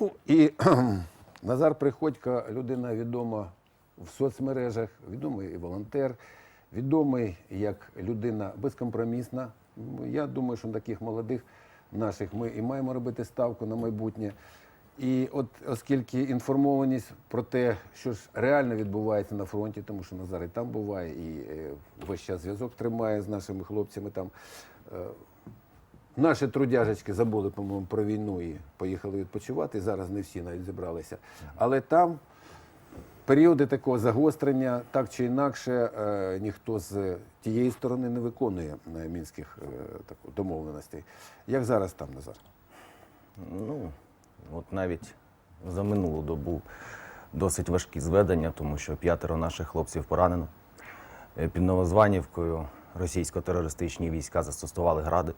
Ну і Назар Приходько, людина відома в соцмережах, відомий волонтер, відомий як людина безкомпромісна. Ну, Я думаю, що на таких молодих наших ми і маємо робити ставку на майбутнє. І от оскільки інформованість про те, що ж реально відбувається на фронті, тому що Назар і там буває, і е, весь час зв'язок тримає з нашими хлопцями там. Наші трудяжечки забули, по-моєму, про війну і поїхали відпочивати. Зараз не всі навіть зібралися. Але там періоди такого загострення, так чи інакше, е, ніхто з тієї сторони не виконує е, мінських е, домовленостей. Як зараз там, Назар? Ну, от навіть за минулу добу досить важкі зведення, тому що п'ятеро наших хлопців поранено. Під Новозванівкою російсько-терористичні війська застосували гради.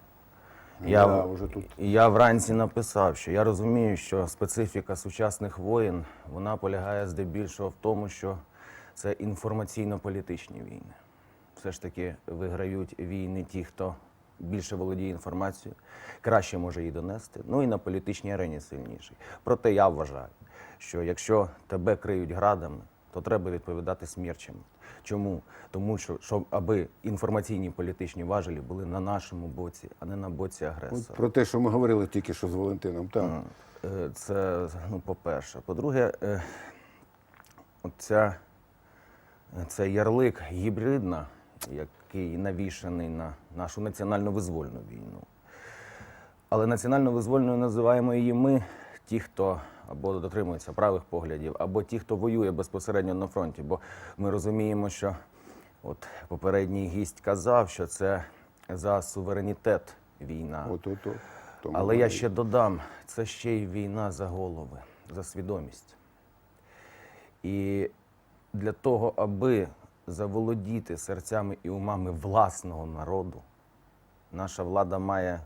Я, Да, вже тут. я вранці написав, що я розумію, що специфіка сучасних воєн вона полягає здебільшого в тому, що це інформаційно-політичні війни. Все ж таки виграють війни ті, хто більше володіє інформацією, краще може її донести, ну і на політичній арені сильніший. Проте я вважаю, що якщо тебе криють градами, то треба відповідати смерчами. Чому? Тому що щоб аби інформаційні політичні важелі були на нашому боці, а не на боці агресора. про те, що ми говорили тільки що з Валентином. Так. Е, Це, ну, по-перше. По-друге, е, оця, цей ярлик гібридна, який навішаний на нашу національно визвольну війну. Але національно визвольною називаємо її ми, ті, хто або дотримується правих поглядів, або ті, хто воює безпосередньо на фронті. Бо ми розуміємо, що от попередній гість казав, що це за суверенітет війна. От, от, от. Тому Але я ще додам, це ще й війна за голови, за свідомість. І для того, аби заволодіти серцями і умами власного народу, наша влада має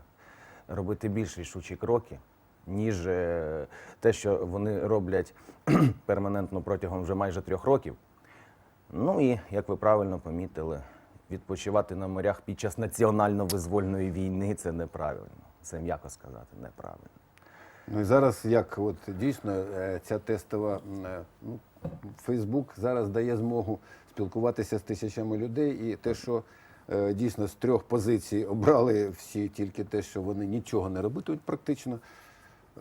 робити більш рішучі кроки, ніж е, те, що вони роблять перманентно протягом вже майже трьох років. Ну і, як ви правильно помітили, відпочивати на морях під час національно-визвольної війни це неправильно. Це м'яко сказати, неправильно. Ну і зараз як от дійсно е, ця тестова е, ну, Фейсбук зараз дає змогу спілкуватися з тисячами людей, і те, що дійсно з трьох позицій обрали всі тільки те, що вони нічого не робитимуть практично.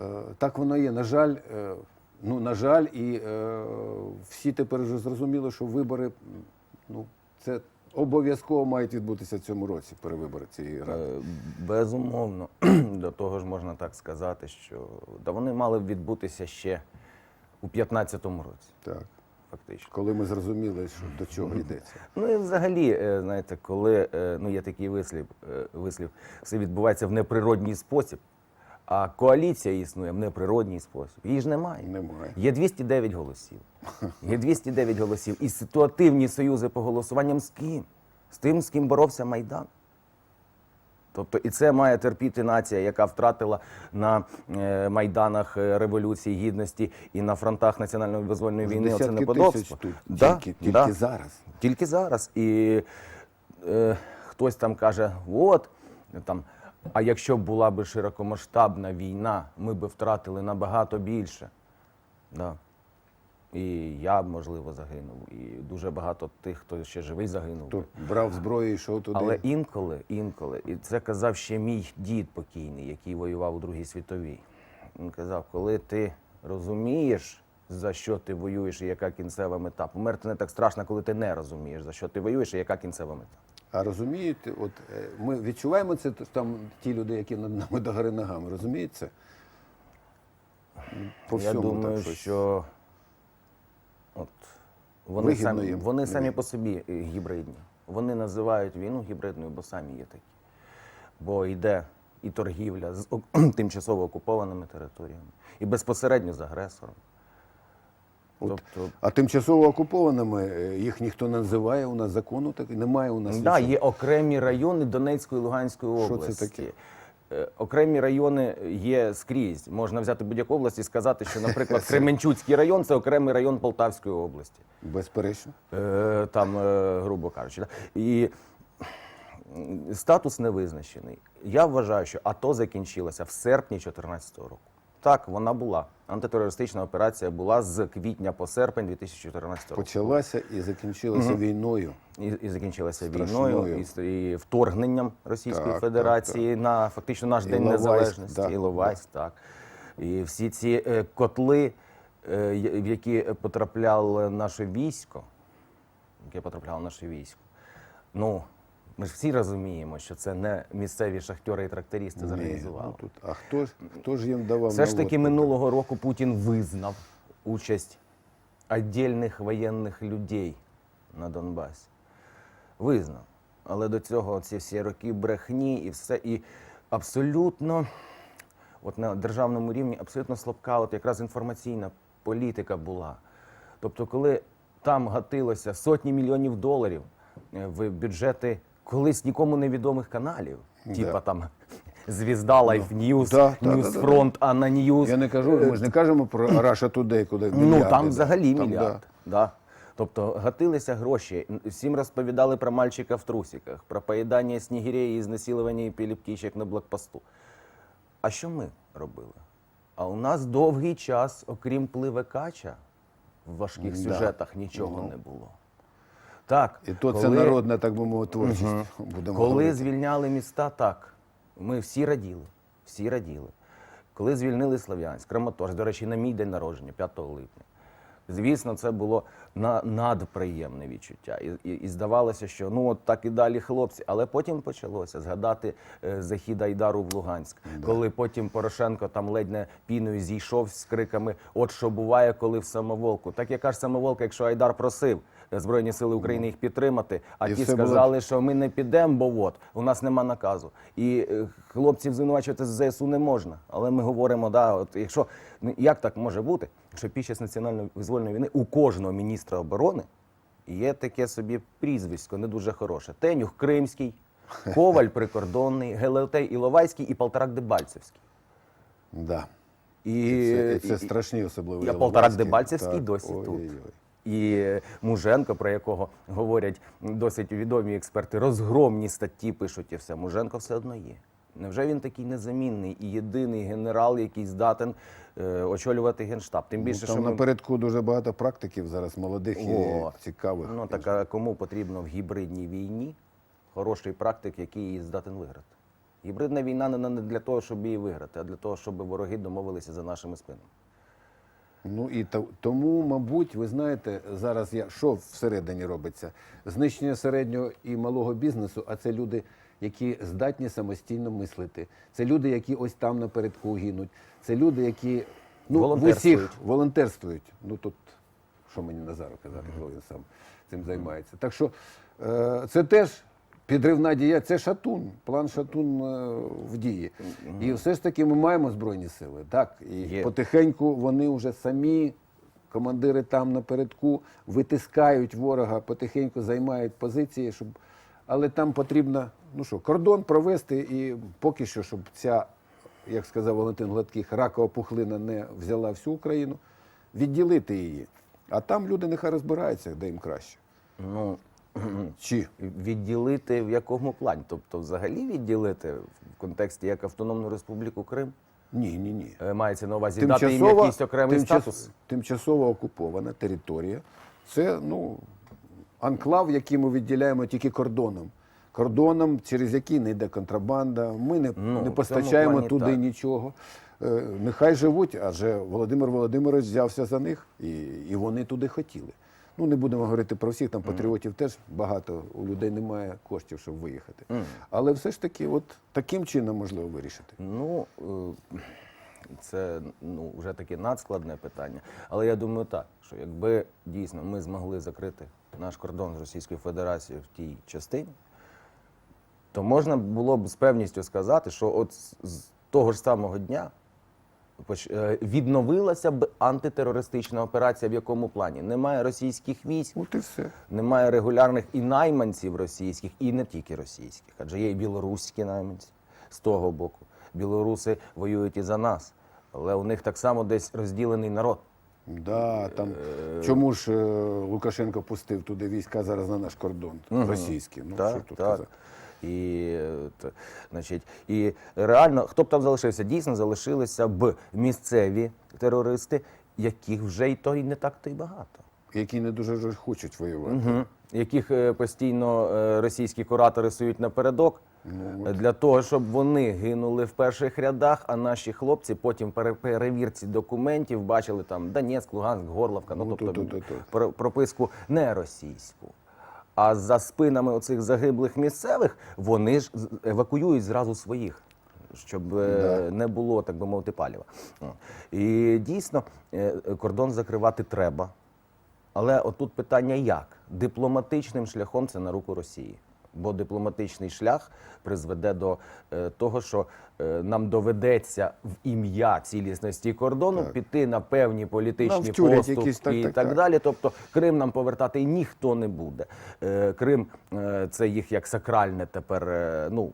Е, Так воно є. На жаль, е, ну на жаль, і е, всі тепер вже зрозуміли, що вибори ну це обов'язково мають відбутися в цьому році. Перевибори цієї ради. Безумовно, до того ж можна так сказати, що да вони мали б відбутися ще у 15-му році, Так, фактично. коли ми зрозуміли, що до чого йдеться. Ну і взагалі, знаєте, коли ну є такий вислів, вислів, все відбувається в неприродній спосіб, а коаліція існує в неприродній спосіб. Її ж немає. Немає. Є 209 голосів. Є 209 голосів. І ситуативні союзи по голосуванням з ким? З тим, з ким боровся Майдан. Тобто і це має терпіти нація, яка втратила на е, майданах е, Революції Гідності і на фронтах національної визвольної війни. Оце неподобство. тисяч тут, Да, тільки, тільки да. зараз. Тільки зараз. І е, хтось там каже, от там. А якщо б була б широкомасштабна війна, ми б втратили набагато більше. Да. І я б, можливо, загинув. І дуже багато тих, хто ще живий, загинув. Хто брав зброю і йшов туди. Але інколи, інколи, і це казав ще мій дід покійний, який воював у Другій світовій. Він казав, коли ти розумієш, за що ти воюєш і яка кінцева мета, померти не так страшно, коли ти не розумієш, за що ти воюєш і яка кінцева мета. А розумієте, от е, ми відчуваємо це там ті люди, які над нами догори ногами, розумієте? По Я думаю, так щось. що от, вони, Вигідно самі, їм, вони самі по собі е, гібридні. Вони називають війну гібридною, бо самі є такі. Бо йде і торгівля з тимчасово окупованими територіями, і безпосередньо з агресором. От. Тобто, А тимчасово окупованими е, їх ніхто не називає, у нас закону так немає у нас. да, нічого. є окремі райони Донецької і Луганської Що це області. таке? Е, Окремі райони є скрізь. Можна взяти будь-яку область і сказати, що, наприклад, Кременчуцький район це окремий район Полтавської області. Безперечно. Е, там, е, грубо кажучи. Да? І статус не визначений. Я вважаю, що АТО закінчилося в серпні 2014 року. Так, вона була. Антитерористична операція була з квітня по серпень 2014 року. Почалася і закінчилася війною. І, і закінчилася Страшною. війною, і, і вторгненням Російської Так, Федерації на фактично наш День Іловайськ, Незалежності. да, Іловайськ, так. І всі ці е, котли, е, в які потрапляло наше військо, яке потрапляло наше військо. Ну, ми ж всі розуміємо, що це не місцеві шахтери і трактористи Ні, зорганізували. ну, тут, а хто ж, хто ж їм давав Все ж таки минулого року Путін визнав участь віддільних воєнних людей на Донбасі. Визнав. Але до цього ці всі роки брехні і все. І абсолютно, от на державному рівні, абсолютно слабка, от якраз інформаційна політика була. Тобто, коли там гатилося сотні мільйонів доларів е, в бюджети колись нікому невідомих каналів, Да. типа там Звізда, Life News, Да, да, да, News Анна News. Я не кажу, ми ж не кажемо про Russia Today, куди Ну там взагалі Там, мільярд. Да. Тобто гатилися гроші. Всім розповідали про мальчика в трусиках, про поїдання снігирей і знасилування і птичок на блокпосту. А що ми робили? А у нас довгий час, окрім пливе кача, в важких Да. сюжетах нічого Ну. не було. Так, І то це народна, так би мовити, творчість. Будемо коли говорити. звільняли міста, так. Ми всі раділи. Всі раділи. Коли звільнили Слов'янськ, Краматорськ, до речі, на мій день народження, 5 липня. Звісно, це було на, надприємне відчуття. І, і, і здавалося, що ну от так і далі хлопці. Але потім почалося згадати е, захід Айдару в Луганськ, коли потім Порошенко там ледь не піною зійшов з криками: От що буває, коли в самоволку. Так яка ж самоволка, якщо Айдар просив Збройні Сили України їх підтримати, а І ті все було- сказали, що ми не підемо, бо от у нас нема наказу. І е, хлопців звинувачувати з ЗСУ не можна. Але ми говоримо, да, от якщо ну, як так може бути, що під час національної визвольної війни у кожного міністра оборони є таке собі прізвисько, не дуже хороше. Тенюх Кримський, Коваль прикордонний, Гелеотей Іловайський і Полторак Дебальцевський. Да. І, Це, це і- страшні особливо. Я Полторак Дебальцевський досі тут. ой-ой-ой. І Муженко, про якого говорять досить відомі експерти, розгромні статті пишуть і все. Муженко все одно є. Невже він такий незамінний і єдиний генерал, який здатен е, очолювати генштаб? Тим більше, Ну, там що ми... напередку дуже багато практиків зараз молодих і цікавих. Ну так а кому потрібно в гібридній війні хороший практик, який її здатен виграти? Гібридна війна не для того, щоб її виграти, а для того, щоб вороги домовилися за нашими спинами. Ну і то- тому, мабуть, ви знаєте, зараз я що всередині робиться? Знищення середнього і малого бізнесу, а це люди, які здатні самостійно мислити. Це люди, які ось там напередку гинуть. Це люди, які ну, в Волонтерствують. усіх волонтерствують. Ну тут що мені Назару казати, коли він сам цим займається. Так що е, це теж підривна дія, це шатун, план шатун е, в дії. І все ж таки ми маємо збройні сили. Так, і Є. потихеньку вони вже самі, командири там напередку, витискають ворога, потихеньку займають позиції, щоб. Але там потрібно ну що, кордон провести, і поки що, щоб ця, як сказав Валентин Гладких, ракова пухлина не взяла всю Україну, відділити її. А там люди нехай розбираються, де їм краще. Ну, Чи Відділити в якому плані? Тобто, взагалі відділити в контексті як Автономну Республіку Крим? ні, ні, ні. Е, Мається на увазі дати їм якийсь окремий тимчас- статус? тимчасово окупована територія. Це ну, анклав, який ми відділяємо тільки кордоном. Кордоном, через який не йде контрабанда. Ми не, Ну, не постачаємо плані туди так. нічого. Е, нехай живуть, адже Володимир Володимирович взявся за них, і, і вони туди хотіли. Ну, не будемо говорити про всіх, там патріотів теж багато, у людей немає коштів, щоб виїхати. Але все ж таки, от таким чином можливо вирішити. Ну, е, це ну, вже таке надскладне питання. Але я думаю так, що якби дійсно ми змогли закрити наш кордон з Російською Федерацією в тій частині, то можна було б з певністю сказати, що от з- того ж самого дня відновилася б антитерористична операція в якому плані? Немає російських військ, От і все. немає регулярних і найманців російських, і не тільки російських, адже є і білоруські найманці з того боку. Білоруси воюють і за нас, але у них так само десь розділений народ. Да, там Е, чому ж е, Лукашенко пустив туди війська зараз на наш кордон російські? Ну Так, що тут так. казати? І, е, значить, і реально, хто б там залишився? Дійсно залишилися б місцеві терористи, яких вже й то й не так то й багато. Які не дуже хочуть воювати. Угу. Яких е, постійно е, російські куратори сують напередок. Ну, Для того, щоб вони гинули в перших рядах, а наші хлопці потім пере- перевірці документів бачили там Донецьк, Луганськ, Горловка, ну, Ну, тобто то-то-то-то. про- прописку не російську. А за спинами оцих загиблих місцевих вони ж евакуюють зразу своїх, щоб да. не було, так би мовити, паліва. І дійсно е, кордон закривати треба. Але отут питання як? Дипломатичним шляхом це на руку Росії. Бо дипломатичний шлях призведе до е, того, що е, нам доведеться в ім'я цілісності кордону Так. піти на певні політичні поступки якісь, так, і так, так так. далі. Тобто Крим нам повертати ніхто не буде. Е, Крим це їх як сакральне тепер. Ну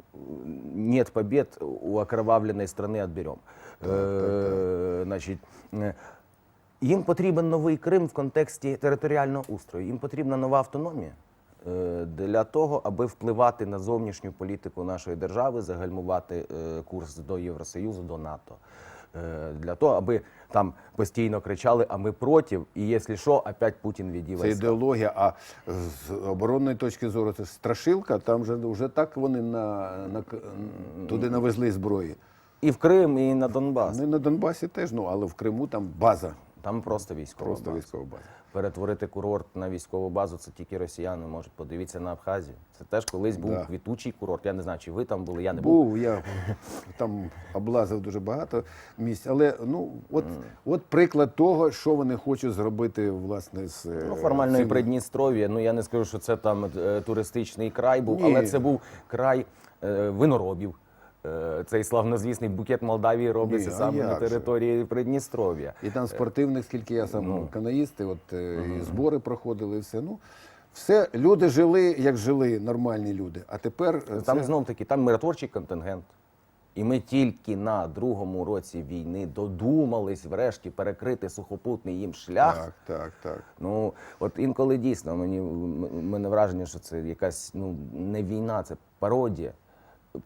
нет побед у окровавленої страни відберемо. Е, Значить, їм потрібен новий Крим в контексті територіального устрою. Їм потрібна нова автономія для того, аби впливати на зовнішню політику нашої держави, загальмувати е, курс до Євросоюзу, до НАТО. Е, Для того, аби там постійно кричали, а ми проти, і якщо що, опять Путін відів Це ідеологія, а з оборонної точки зору це страшилка, там вже, вже так вони на, на, туди навезли зброї. І в Крим, і на Донбас. Ну і на Донбасі теж, ну але в Криму там база, Там просто військова просто база. військова база. Перетворити курорт на військову базу це тільки росіяни можуть. Подивіться на Абхазію. Це теж колись був Да. квітучий курорт. Я не знаю, чи ви там були, я не був. Був, я там облазив дуже багато місць. Але ну от, от приклад того, що вони хочуть зробити власне з е, Ну, формальної цим- Придністров'я. Ну я не скажу, що це там е, туристичний край був, Ні. але це був край е, виноробів. Е, Цей славнозвісний букет Молдавії робиться Ні, саме на території Придністров'я. І там спортивних, скільки я сам Ну. канаїсти, от е, і збори проходили, і все. Ну все, люди жили, як жили нормальні люди. А тепер е, Там це... знов таки там миротворчий контингент. І ми тільки на другому році війни додумались врешті перекрити сухопутний їм шлях. так, так, так. Ну от інколи дійсно мені мене враження, що це якась ну не війна, це пародія.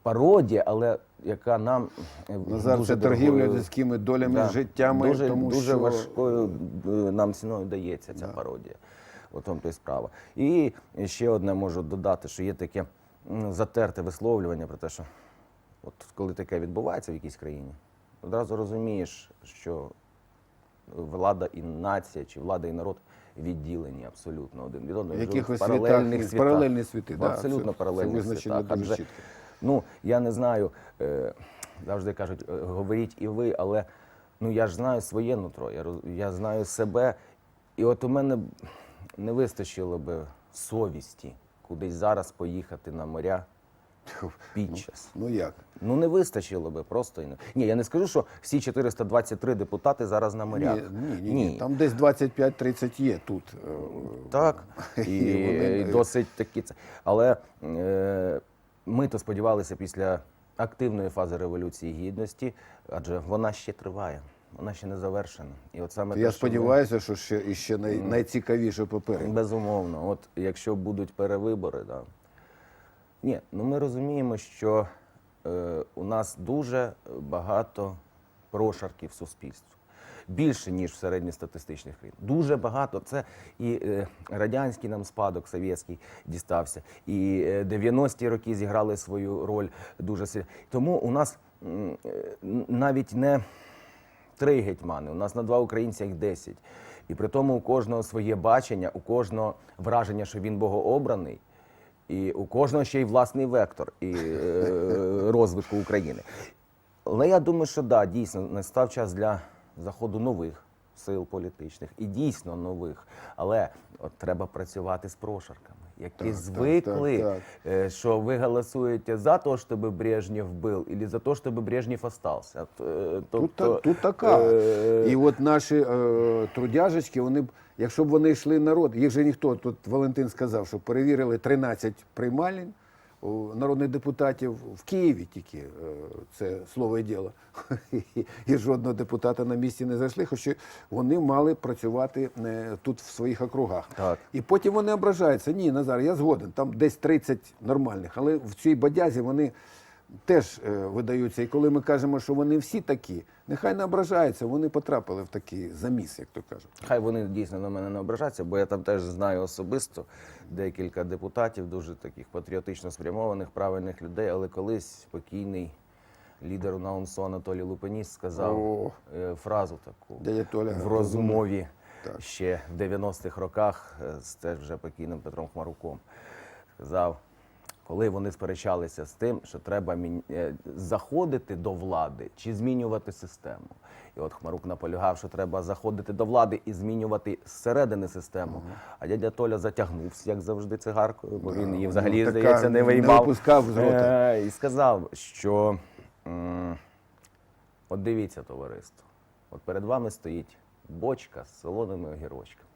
Пародія, але яка нам е, Назар, дуже це торгівля дорогою- людськими долями, Да. життями, дуже, тому дуже що важкою е, нам ціною дається ця пародія. От тому то й справа. І ще одне можу додати, що є таке м, затерте висловлювання про те, що от коли таке відбувається в якійсь країні, одразу розумієш, що влада і нація, чи влада і народ відділені абсолютно один від одного. В живуть якихось в паралельних світах, світах. паралельні світи, В да, абсолютно це- паралельних це світах. дуже Адже, чітко. Ну, я не знаю, е, завжди кажуть, е, говоріть і ви, але ну я ж знаю своє нутро, я, я знаю себе. І от у мене не вистачило би совісті кудись зараз поїхати на моря під час. Ну як? Ну не вистачило би просто. Ні, я не скажу, що всі 423 депутати зараз на морях. Ні, ні, ні, ні. Там десь 25-30 є тут. е, Так, і, І вони- і досить такі це. Але е, ми то сподівалися після активної фази революції гідності, адже вона ще триває, вона ще не завершена. І от саме Я те, що ми- сподіваюся, що ще і ще най, найцікавіше попереду. Безумовно, от якщо будуть перевибори, да. Ні, ну ми розуміємо, що е, у нас дуже багато прошарків суспільства. Більше, ніж в середньостатистичних країн. Дуже багато. Це і е, радянський нам спадок совєтський дістався, і е, 90-ті роки зіграли свою роль дуже сильно. Тому у нас е, навіть не три гетьмани. У нас на два українця їх десять. І при тому у кожного своє бачення, у кожного враження, що він богообраний, і у кожного ще й власний вектор і е, розвитку України. Але я думаю, що да, дійсно настав час для заходу нових сил політичних і дійсно нових. Але от треба працювати з прошарками, які так, звикли, так, э, что вы голосуете за то, чтобы Брежнев был, или за то, чтобы Брежнев остался. От, э, Тут, тобто, та- тут така. е, І от наші е, трудяжечки, вони б, якщо б вони йшли народ, їх же ніхто, тут Валентин сказав, що перевірили 13 приймалень, у народних депутатів в Києві тільки е, це слово і діло. І, жодного депутата на місці не зайшли, хоча вони мали працювати е, тут в своїх округах. Так. І потім вони ображаються. Ні, Назар, я згоден. Там десь 30 нормальних, але в цій бадязі вони теж е, видаються. І коли ми кажемо, що вони всі такі, нехай не ображаються, вони потрапили в такий заміс, як то кажуть. Хай вони дійсно на мене не ображаються, бо я там теж знаю особисто декілька депутатів, дуже таких патріотично спрямованих, правильних людей. Але колись покійний лідер УНАУНСО Анатолій Лупеніс сказав О. е, фразу таку Дядя Толя в розмові Так. ще в 90-х роках е, з теж вже покійним Петром Хмаруком. Сказав, коли вони сперечалися з тим, що треба е, заходити до влади чи змінювати систему. І от Хмарук наполягав, що треба заходити до влади і змінювати зсередини систему. А дядя Толя затягнувся, як завжди, цигаркою, бо він її ну, взагалі, така здається, не не виймав. випускав з рота. Е, І сказав, що от дивіться, товариство, от перед вами стоїть бочка з солоними огірочками.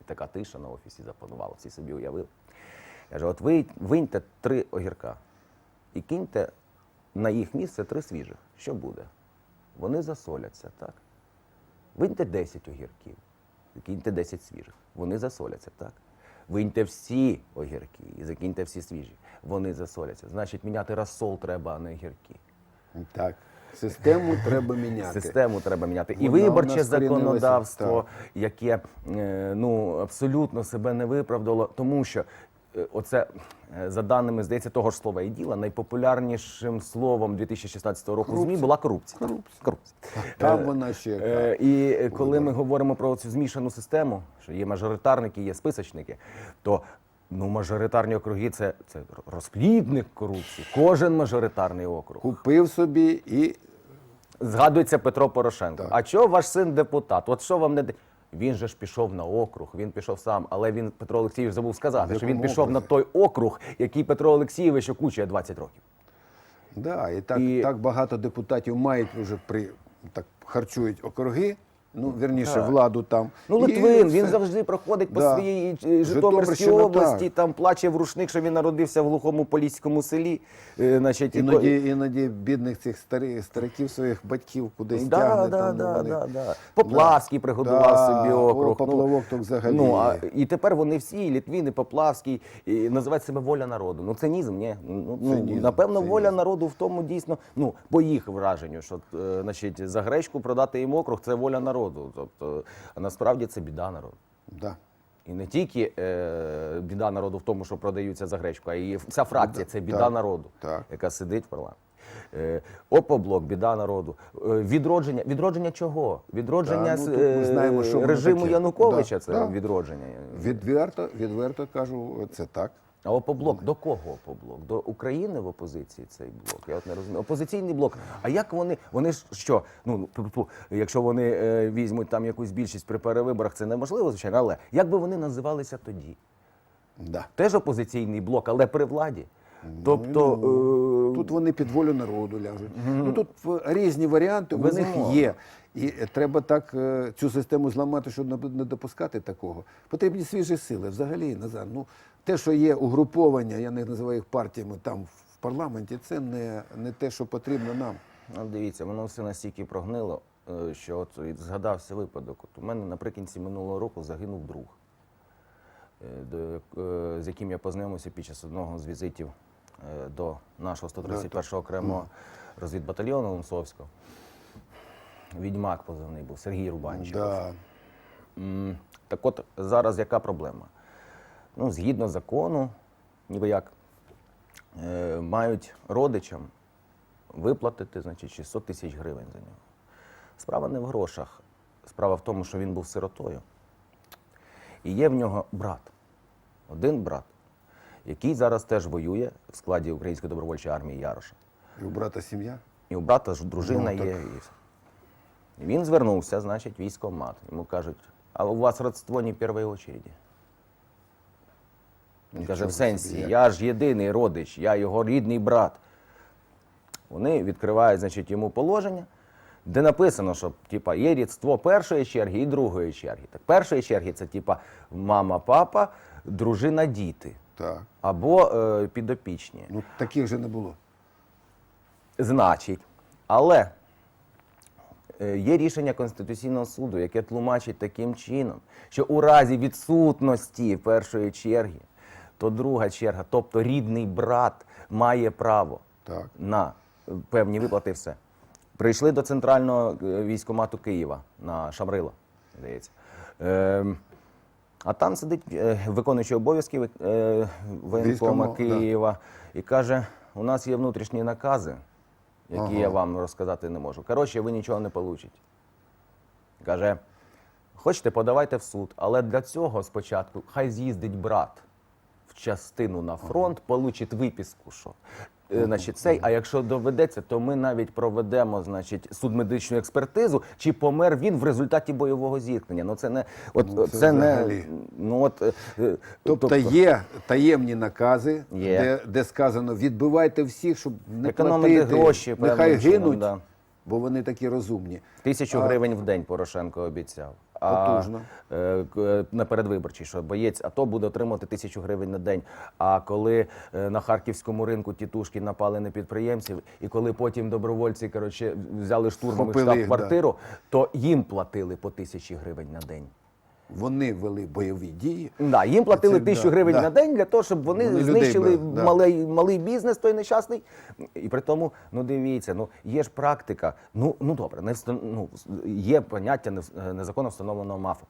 І така тиша на офісі запанувала, всі собі уявили. Каже, от ви виньте три огірка і киньте на їх місце три свіжих. Що буде? Вони засоляться, так? Виньте 10 огірків, і киньте 10 свіжих. Вони засоляться, так? Виньте всі огірки і закиньте всі свіжі. Вони засоляться. Значить, міняти розсол треба, а не огірки. Так, систему треба міняти. Систему треба міняти. І Вона виборче законодавство, так. яке е, ну, абсолютно себе не виправдало, тому що оце, е, за даними, здається, того ж слова і діла, найпопулярнішим словом 2016 року в ЗМІ була корупція. Корупція. корупція. Там Е, вона ще яка. Е, І е, коли ми говоримо про цю змішану систему, що є мажоритарники, є списочники, то ну, мажоритарні округи це, це розплідник корупції. Кожен мажоритарний округ. Купив собі і Згадується Петро Порошенко. Так. А чого ваш син депутат? От що вам не він же ж пішов на округ, він пішов сам, але він Петро Олексійович забув сказати, що він пішов на той округ, який Петро Олексійович окучує 20 років. Да, і так, І- так багато депутатів мають вже при так харчують округи. Ну, вірніше, Так. владу там. Ну, І Литвин, він все. завжди проходить по Да. своїй е, Житомирській області, так. там плаче в рушник, що він народився в глухому поліському селі. Е, Значить, і Іноді, іноді бідних цих старих, стариків своїх батьків кудись Да, тягне. да, там, да, ну, вони- да, да. Поплавський приготував Да, собі о, округ. Поплавок то взагалі. Ну, а, і тепер вони всі, і Літвін, і Поплавський, і називають себе воля народу. Ну, цинізм, ні? Ну, ну, Цинізм, напевно, цинізм. воля народу в тому дійсно, ну, по їх враженню, що е, значить, за гречку продати їм округ це воля народу. Тобто, насправді це біда народу. Да. І не тільки е, біда народу в тому, що продаються за гречку, а і вся фракція це біда так, народу, так. яка сидить в парламенті. Е, Опоблок, біда народу. Е, відродження. Відродження чого? Відродження Та, ну, ми е, знаємо, що режиму. Януковича. Да, це да. відродження. Відверто, відверто кажу, це так. А опоблок до кого опоблок? До України в опозиції цей блок? Я от не розумію. Опозиційний блок. А як вони? Вони ж що? Ну якщо вони е, візьмуть там якусь більшість при перевиборах, це неможливо, звичайно. Але як би вони називалися тоді? Да. Теж опозиційний блок, але при владі. Тобто Ну, е, Тут вони під волю народу ляжуть. Ну тут е, різні варіанти у них є. І треба так е, цю систему зламати, щоб не- допускати такого. Потрібні свіжі сили. Взагалі, Назар, ну те, що є угруповання, я не називаю їх партіями там в парламенті, це не, не те, що потрібно нам. ну, дивіться, воно все настільки прогнило, е, що от згадався випадок. От у мене наприкінці минулого року загинув друг, е, з яким я познайомився під час одного з візитів до нашого 131-го окремого розвідбатальйону Лунцовського. Відьмак позивний був Сергій Рубанчиков. Да. Так от зараз яка проблема? Ну, згідно закону, ніби як е, мають родичам виплатити значить, 600 тисяч гривень за нього. Справа не в грошах. Справа в тому, що він був сиротою. І є в нього брат, один брат, який зараз теж воює в складі Української добровольчої армії Яроша. І у брата сім'я. І у брата ж дружина Ну, так. є. Він звернувся, значить, військомат. Йому кажуть, а у вас родство не першої очереді. Він каже, в сенсі, я ж єдиний родич, я його рідний брат. Вони відкривають, значить, йому положення, де написано, що типа, є рідство першої черги і другої черги. Так, першої черги це типа мама, папа, дружина, діти. Так. або е, підопічні. Ну таких же не було. Значить, але є рішення Конституційного суду, яке тлумачить таким чином, що у разі відсутності першої черги, то друга черга, тобто рідний брат, має право Так. на е, певні виплати. Все. Прийшли до центрального е, військкомату Києва на Шамрила, здається. Ем, а там сидить е, виконуючий обов'язки е, воєнкома. Києва і каже: у нас є внутрішні накази, які Ага. я вам розказати не можу. Коротше, ви нічого не получите. Каже, хочете, подавайте в суд, але для цього спочатку хай з'їздить брат в частину на фронт, получить виписку, що. Е, Значить, цей, а якщо доведеться, то ми навіть проведемо значить, судмедичну експертизу, чи помер він в результаті бойового зіткнення. Ну це не от Ну, це, це не взагалі. ну от е, е, Тобто є таємні накази, Є. Де, де сказано відбивайте всіх, щоб не Економити платити, гроші, нехай чином, гинуть, да. бо вони такі розумні. Тисячу А- гривень в день Порошенко обіцяв. А, е, е, на передвиборчий, що боєць АТО буде отримувати тисячу гривень на день. А коли е, на харківському ринку тітушки напали на підприємців, і коли потім добровольці коротше, взяли штурмом Вхопили їх, штаб-квартиру, то їм платили по тисячі гривень на день. Вони вели бойові дії. Да, їм платили Це, тисячу да, гривень да. на день для того, щоб вони, Вони знищили били, да. малий, малий бізнес, той нещасний. І при тому, ну дивіться, ну є ж практика. Ну, ну добре, не ну, є поняття незаконно встановленого МАФу.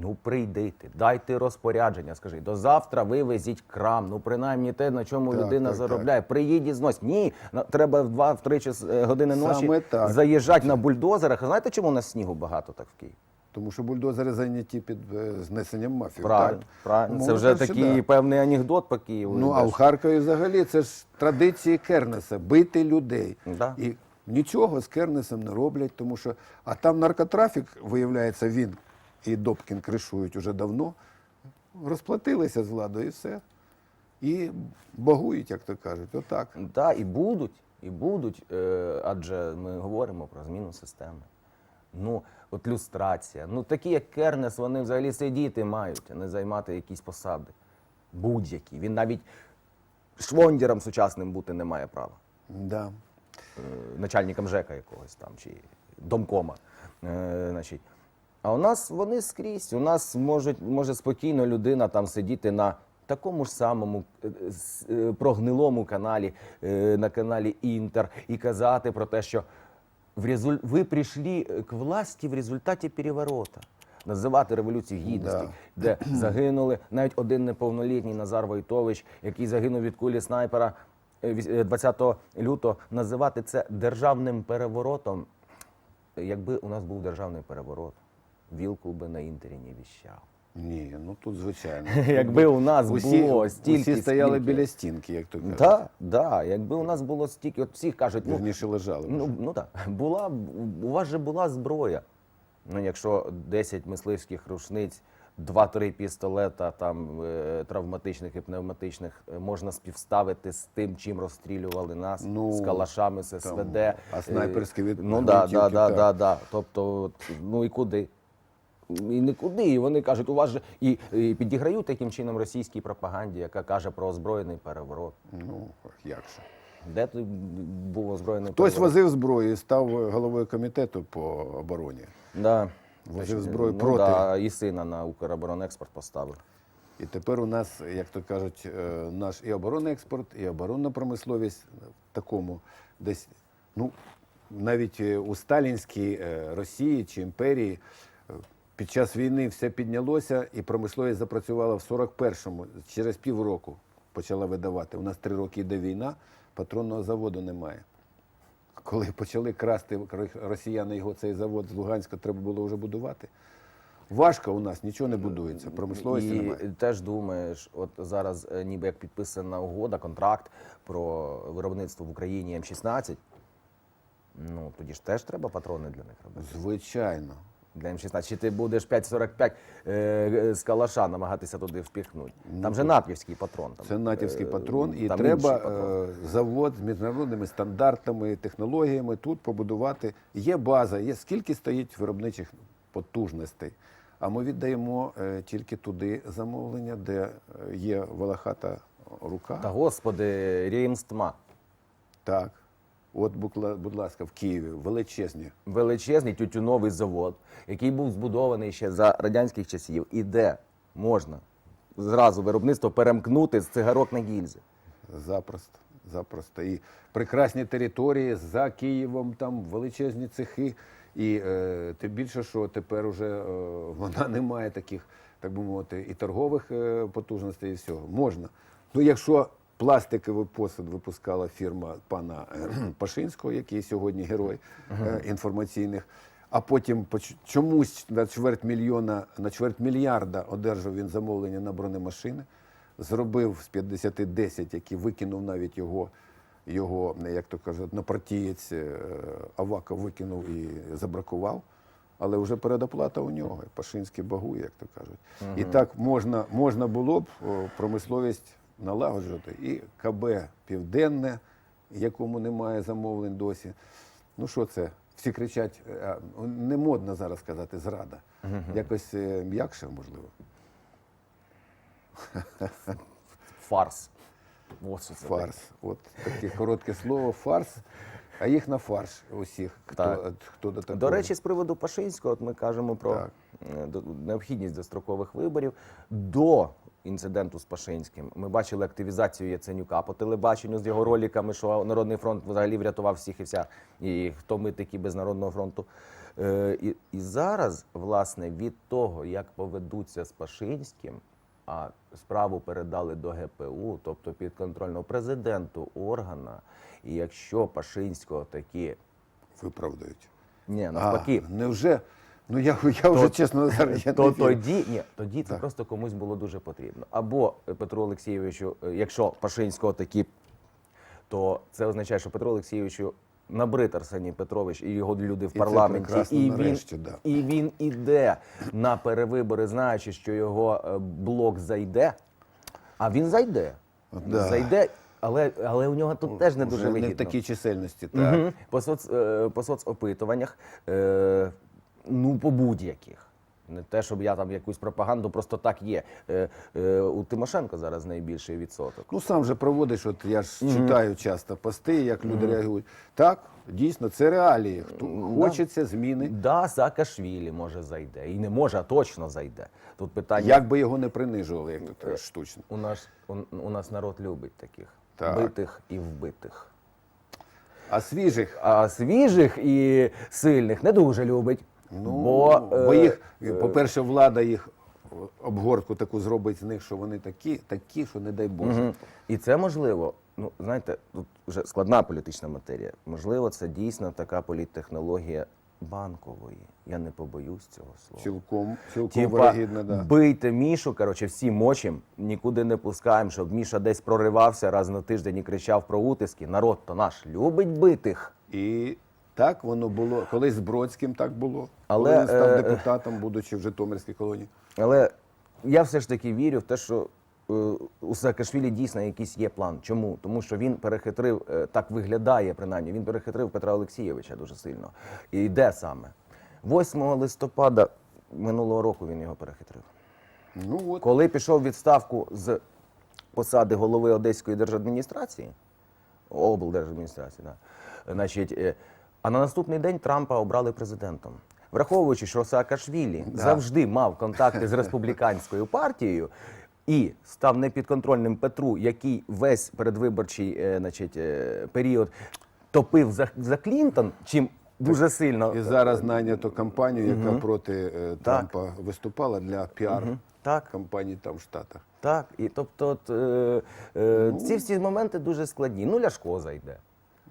Ну, прийдите, дайте розпорядження, скажи, до завтра вивезіть крам, ну принаймні те, на чому Так, людина так, заробляє. Приїдь і знось. Ні, треба в 2-3 е, години ночі так. заїжджати на бульдозерах. А знаєте, чому у нас снігу багато так в Києві? Тому що бульдозери зайняті під е, знесенням мафії. Правильно, так? правильно. Це вже такий да. певний анекдот по Києву. Ну, а в Харкові взагалі це ж традиції Кернеса бити людей. Да. І нічого з Кернесом не роблять, тому що а там наркотрафік, виявляється, він і Добкін кришують уже давно. Розплатилися з владою і все. І богують, як то кажуть. Отак. Так, і будуть, і будуть, е, адже ми говоримо про зміну системи. Ну, от люстрація. Ну, такі, як Кернес, вони взагалі сидіти мають, а не займати якісь посади. Будь-які. Він навіть швондером сучасним бути не має права. Да. Е, начальником ЖЕКа якогось там чи домкома. Е, значить. А у нас вони скрізь. У нас можуть, може спокійно людина там сидіти на такому ж самому е, прогнилому каналі, на каналі Інтер, і казати про те, що в резуль... ви прийшли к власті в результаті переворота. Називати революцію гідності, де загинули навіть один неповнолітній Назар Войтович, який загинув від кулі снайпера е, віс- е, 20 лютого, називати це державним переворотом. Якби у нас був державний переворот, Вілкул би на інтері не віщав. Ні, ну тут звичайно. Якби у нас усі, було стільки, усі стояли скільки- біля стінки, як то кажуть. Так, да, якби у нас було стільки, от всі кажуть, ну, Вірніше лежали. Ну, ну так, була, у вас же була зброя. Ну, якщо 10 мисливських рушниць, 2-3 пістолета там, е, травматичних і пневматичних е, можна співставити з тим, чим розстрілювали нас, Ну, з калашами, з СВД. е, а снайперські від Ну так, да, да, да, да, да. Тобто, ну і куди? І нікуди. І вони кажуть, у вас же і, і підіграють таким чином російській пропаганді, яка каже про озброєний переворот. Ну, як же. Де тут був озброєний Хтось переворот? возив зброю і став головою комітету по обороні. Да. Возив зброю ну, проти. Да, і сина на Укроборонекспорт поставив. І тепер у нас, як то кажуть, е, наш і оборонний експорт, і оборонна промисловість в такому десь, ну, навіть е, у сталінській е, Росії чи імперії під час війни все піднялося, і промисловість запрацювала в 41-му, через півроку почала видавати. У нас три роки йде війна, патронного заводу немає. Коли почали красти росіяни його цей завод з Луганська, треба було вже будувати. Важко у нас нічого не будується, промисловості і немає. теж думаєш, от зараз е, ніби як підписана угода, контракт про виробництво в Україні М16. Ну, тоді ж теж треба патрони для них робити. Звичайно. Для М16. Чи ти будеш 5,45 е, з калаша намагатися туди впіхнути? Там же натівський патрон. Там, Це натівський е, патрон, і там треба інший патрон. е, завод з міжнародними стандартами, технологіями тут побудувати. Є база, є скільки стоїть виробничих потужностей. А ми віддаємо е, тільки туди замовлення, де е, є волохата рука. Та господи, рємстма. Так. От, будь ласка, в Києві величезні. Величезний тютюновий завод, який був збудований ще за радянських часів, і де можна зразу виробництво перемкнути з цигарок на гільзи. Запросто, запросто. І прекрасні території за Києвом, там величезні цехи. І е, тим більше, що тепер уже е, вона не має таких, так би мовити, і торгових е, потужностей, і всього. Можна. Ну, якщо пластиковий посуд випускала фірма пана е, Пашинського, який сьогодні герой е, інформаційних, а потім чомусь на чверть мільйона, на чверть мільярда одержав він замовлення на бронемашини. Зробив з 50 10, який викинув навіть його, його як то кажуть, напартієць е, Аваков викинув і забракував. Але вже передоплата у нього, Пашинський багує, як то кажуть. І так можна, можна було б промисловість налагоджувати. І КБ Південне, якому немає замовлень досі. Ну що це? Всі кричать, е, не модно зараз казати зрада. Якось е, м'якше, можливо. Фарс. Ось це. Фарс. От таке коротке слово фарс, а їх на фарш усіх, хто, Так. хто до такого. До речі, з приводу Пашинського, от ми кажемо про Так. е, необхідність дострокових виборів. До інциденту з Пашинським ми бачили активізацію Яценюка по телебаченню з його роликами, що Народний фронт взагалі врятував всіх і вся, і хто ми такі без Народного фронту. Е, і, і зараз, власне, від того, як поведуться з Пашинським, а справу передали до ГПУ, тобто підконтрольного президенту органа. І якщо Пашинського таки виправдають. ні, навпаки, А, невже? Ну я, я вже чесно зараз. Я то не тоді ні, тоді це просто комусь було дуже потрібно. Або е, Петру Олексійовичу, е, якщо Пашинського такі, то це означає, що Петру Олексійовичу набрид Арсеній Петрович і його люди в це парламенті, прекрасно, і він, да. і він іде на перевибори, знаючи, що його е, блок зайде. А він зайде. Да. Зайде, але, але у нього тут теж не дуже вигідно. не в такій чисельності. Так. Мгм. По, соц, по соцопитуваннях, е, ну, по будь-яких. Не те, щоб я там якусь пропаганду, просто так є. Е, е, у Тимошенко зараз найбільший відсоток. Ну сам же проводиш, от я ж читаю часто пости, як люди реагують. Так, дійсно, це реалії. Хто хочеться зміни. Да, Саакашвілі може зайде. І не може, а точно зайде. Тут питання. Як би його не принижували, як то штучно. У, нас, у, у нас народ любить таких Так. битих і вбитих. А свіжих, А свіжих і сильних не дуже любить. Ну, бо, бо е, їх, по-перше, влада їх обгортку таку зробить з них, що вони такі, такі, що не дай Боже. Мгм. І це можливо. Ну, знаєте, тут вже складна політична матерія. Можливо, це дійсно така політтехнологія банкової. Я не побоюсь цього слова. Цілком, цілком вирогідно, да. бийте Мішу, коротше, всі мочим, нікуди не пускаємо, щоб Міша десь проривався раз на тиждень і кричав про утиски. Народ то наш любить битих. І так воно було. Колись з Бродським так було. Але, коли він став е, депутатом, будучи в Житомирській колонії. Але я все ж таки вірю в те, що е, у Саакашвілі дійсно якийсь є план. Чому? Тому що він перехитрив, е, так виглядає принаймні, він перехитрив Петра Олексійовича дуже сильно. І де саме? 8 листопада минулого року він його перехитрив. Ну от. Коли пішов відставку з посади голови Одеської держадміністрації, облдержадміністрації, да, значить, е, а на наступний день Трампа обрали президентом. Враховуючи, що Саакашвілі завжди мав контакти з республіканською партією і став непідконтрольним Петру, який весь передвиборчий е, значить, е, період топив за, за Клінтон, чим дуже сильно І зараз найнято кампанію, яка проти е, Трампа виступала для піар так. кампанії там в Штатах. Так, і тобто, от, е, е, ці всі моменти дуже складні. Ну, Ляшко зайде.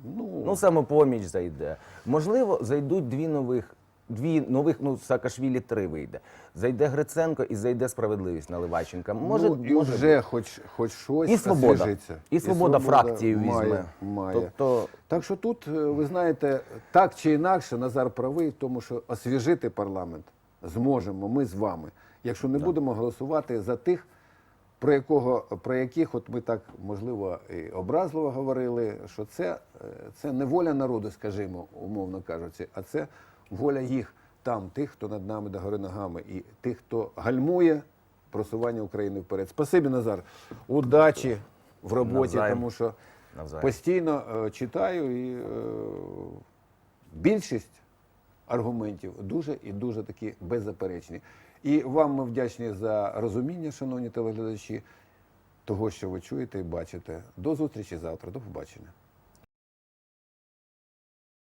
Ну, Ну, самопоміч зайде. Можливо, зайдуть дві нових. Дві нових, ну Саакашвілі три вийде. Зайде Гриценко і зайде справедливість Наливайченка. Може, ну, і може вже хоч, хоч щось і свобода. освіжиться. І свобода фракцію має, візьме. Має. Тобто, Так що тут, е, ви знаєте, так чи інакше, Назар правий, тому що освіжити парламент зможемо ми з вами, якщо не будемо голосувати за тих, про, якого, про яких от ми так, можливо, і образливо говорили, що це, е, це не воля народу, скажімо, умовно кажучи, а це воля їх там тих, хто над нами до гори ногами, і тих, хто гальмує просування України вперед. Спасибі, Назар. Удачі в роботі, Навзаєм. тому що Навзаєм. постійно е, читаю і е, більшість аргументів дуже і дуже такі беззаперечні. І вам ми вдячні за розуміння, шановні телеглядачі, того, що ви чуєте і бачите. До зустрічі завтра. До побачення.